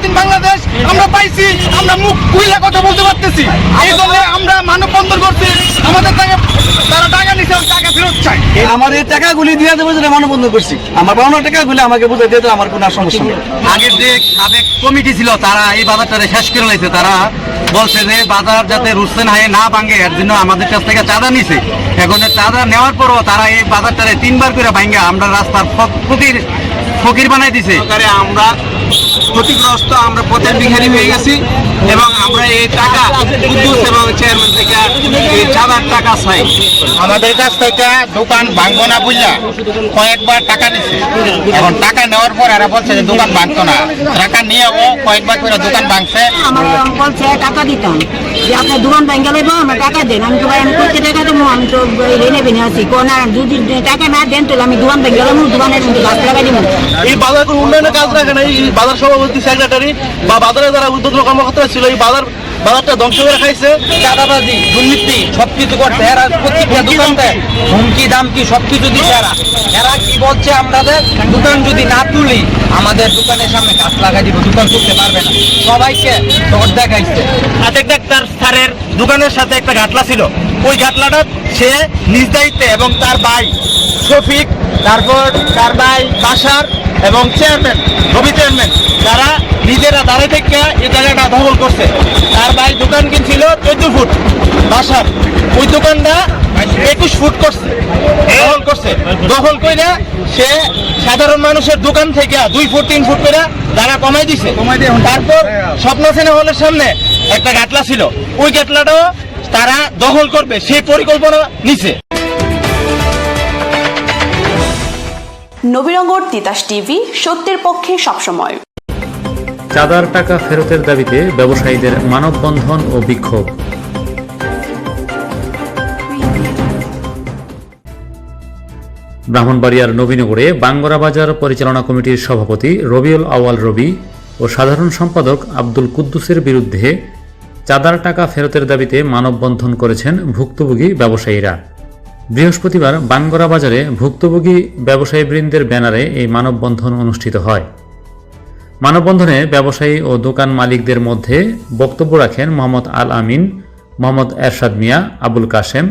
স্বাধীন বাংলাদেশ, আমরা পাইছি, আমরা মুখ কুইলা কথা বলতে পারতেছি। এই জন্য আমরা মানব মানববন্ধন করছি। আমাদের টাকা তারা টাকা নিছে টাকা ফেরত চাই আমার এই টাকাগুলি দিয়ে দেবো যেটা মানবন্ধ করছি। আমার পাওনা টাকাগুলি আমাকে বুঝে দিয়ে আমার কোনো সমস্যা নেই। আগের যে সাবেক কমিটি ছিল তারা এই বাজারটারে শেষ করে লাইছে। তারা বলছে যে বাজার যাতে রুসেন হায়ে না ভাঙে এর জন্য আমাদের কাছ থেকে চাঁদা নিছে। এখন চাঁদা নেওয়ার পরও তারা এই বাজারটারে তিনবার করে ভাঙ্গা আমরা রাস্তার ফ- ফকির ফকির বানাই দিছে। আমরা ক্ষতিগ্রস্ত আমরা পথের বিহারি হয়ে গেছি এবং আমরা এই টাকা এবং চেয়ারম্যান টাকা চাই। আমাদের কাছ থেকে দোকান ভাঙবো না বুঝলা? কয়েকবার টাকা নিছে এখন টাকা নেওয়ার পর এরা বলছে যে দোকান ভাঙতো না। টাকা নিয়েও কয়েকবার করে দোকান ভাঙছে। আমার বলছে টাকা দিতাম। যে আপনার দোকান ব্যাংকে লাগবে আমার টাকা দেন। আমি তো ভাই আমি করতে টাকা দেবো আমি তো রেনে বেনে আছি। কোন যদি টাকা না দেন তাহলে আমি দোকান ব্যাংকে লাগবো দোকানের মধ্যে গাছ লাগাই দিব এই বাজার কোনো উন্নয়নের কাজ রাখে না। এই বাজার সভাপতি সেক্রেটারি বা বাজারে যারা উদ্যোগ কর্মকর্তা ছিল এই বাজার বাজারটা ধ্বংস করে খাইছে। চাঁদাবাজি দুর্নীতি সবকিছু করছে। এরা প্রত্যেকটা দোকান দেয় হুমকি দামকি সবকিছু দিচ্ছে এরা। এরা কি বলছে আমাদের দোকান যদি না তুলি আমাদের দোকানের সামনে গাছ লাগাই দিব দোকান তুলতে পারবে না। সবাইকে ডর দেখাইছে। আটেক ডাক্তার স্যারের দোকানের সাথে একটা ঘাটলা ছিল। ওই ঘাটলাটা সে নিজ দায়িত্বে এবং তার ভাই শফিক তারপর তার ভাই বাসার এবং চেয়ারম্যান রবি চেয়ারম্যান তারা নিজেরা দাঁড়িয়ে থেকে এই জায়গাটা দখল করছে। তার ভাই দোকান কিনছিল চোদ্দ ফুট বাসার। ওই দোকানটা একুশ ফুট করছে দখল করছে। দখল করে সে সাধারণ মানুষের দোকান থেকে দুই ফুট তিন ফুট করে তারা কমাই দিছে। তারপর স্বপ্ন সেনা হলের সামনে একটা গাটলা ছিল। ওই গাটলাটাও তারা দখল করবে সেই পরিকল্পনা নিছে। নবীনগর তিতাস টিভি, সত্যের পক্ষে সবসময়। চাঁদার টাকা ফেরতের দাবিতে ব্যবসায়ীদের মানববন্ধন ও বিক্ষোভ। ব্রাহ্মণবাড়িয়ার নবীনগরে বাঙ্গরা বাজার পরিচালনা কমিটির সভাপতি রবিউল আওয়াল রবি ও সাধারণ সম্পাদক আব্দুল কুদ্দুসের বিরুদ্ধে চাঁদার টাকা ফেরতের দাবিতে মানববন্ধন করেছেন ভুক্তভোগী ব্যবসায়ীরা। বৃহস্পতিবার বাঙ্গরা বাজারে ভুক্তভোগী ব্যবসায়ীবৃন্দের ব্যানারে এই মানববন্ধন অনুষ্ঠিত হয়। মানববন্ধনে ব্যবসায়ী ও দোকান মালিকদের মধ্যে বক্তব্য রাখেন মোহাম্মদ আল আমিন, মোহাম্মদ এরশাদ মিয়া, আবুল কাশেম,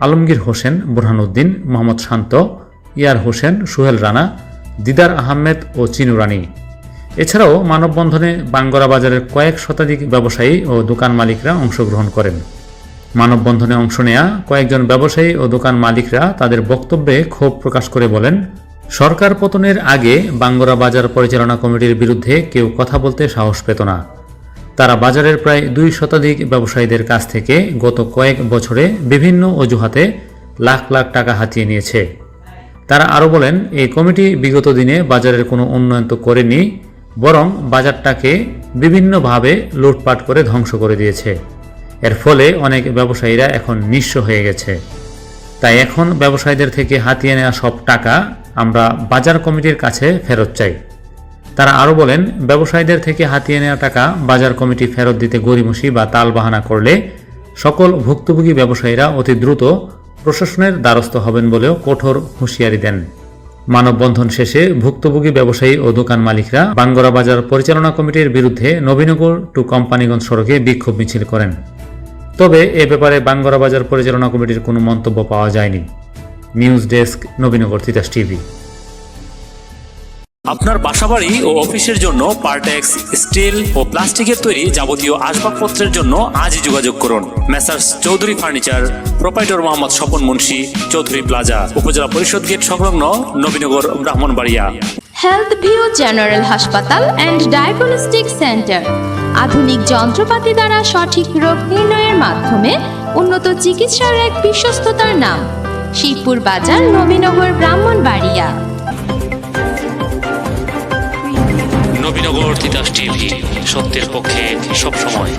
আলমগীর হোসেন, বুরহানুদ্দিন, মোহাম্মদ শান্ত, ইয়ার হোসেন, সুহেল রানা, দিদার আহমেদ ও চিনু রানী। এছাড়াও মানববন্ধনে বাঙ্গরা বাজারের কয়েক শতাধিক ব্যবসায়ী ও দোকান মালিকরা অংশগ্রহণ করেন। মানববন্ধনে অংশ নেয়া কয়েকজন ব্যবসায়ী ও দোকান মালিকরা তাদের বক্তব্যে ক্ষোভ প্রকাশ করে বলেন, সরকার পতনের আগে বাঙ্গরা বাজার পরিচালনা কমিটির বিরুদ্ধে কেউ কথা বলতে সাহস পেত না। তারা বাজারের প্রায় দুই শতাধিক ব্যবসায়ীদের কাছ থেকে গত কয়েক বছরে বিভিন্ন অজুহাতে লাখ লাখ টাকা হাতিয়ে নিয়েছে। তারা আরও বলেন, এই কমিটি বিগত দিনে বাজারের কোনো উন্নয়ন তো করেনি, বরং বাজারটাকে বিভিন্নভাবে লুটপাট করে ধ্বংস করে দিয়েছে। এর ফলে অনেক ব্যবসায়ীরা এখন নিঃস্ব হয়ে গেছে। তাই এখন ব্যবসায়ীদের থেকে হাতিয়ে নেওয়া সব টাকা আমরা বাজার কমিটির কাছে ফেরত চাই। তারা আরও বলেন, ব্যবসায়ীদের থেকে হাতিয়ে নেওয়া টাকা বাজার কমিটি ফেরত দিতে গরিমসি বা তালবাহানা করলে সকল ভুক্তভোগী ব্যবসায়ীরা অতি দ্রুত প্রশাসনের দ্বারস্থ হবেন বলেও কঠোর হুঁশিয়ারি দেন। মানববন্ধন শেষে ভুক্তভোগী ব্যবসায়ী ও দোকান মালিকরা বাঙ্গরা বাজার পরিচালনা কমিটির বিরুদ্ধে নবীনগর টু কোম্পানিগঞ্জ সড়কে বিক্ষোভ মিছিল করেন। তবে এ ব্যাপারে বাঙ্গরা বাজার পরিচালনা কমিটির কোনো মন্তব্য পাওয়া যায়নি। News desk Nabinagar Titas TV. আপনার বাসাবাড়ি ও অফিসের জন্য পার্টেক্স স্টিল ও প্লাস্টিকের তৈরি যাবতীয় আসবাবপত্রের জন্য আজই যোগাযোগ করুন। Messrs Chowdhury furniture proprietor Mohammad Swapan Munshi Chowdhury plaza উপজেলা পরিষদ গেট সংলগ্ন Nabinagar Brahmanbaria. Health view general হাসপাতাল অ্যান্ড ডায়াগনস্টিক সেন্টার আধুনিক যন্ত্রপাতি দ্বারা সঠিক রোগ নির্ণয়ের মাধ্যমে উন্নত চিকিৎসার এক বিশ্বস্ততার নাম, শিবপুর বাজার, নবীনগর, ব্রাহ্মণবাড়িয়া। নবীনগর তিতাস টিভি, সত্যের পক্ষে সবসময়।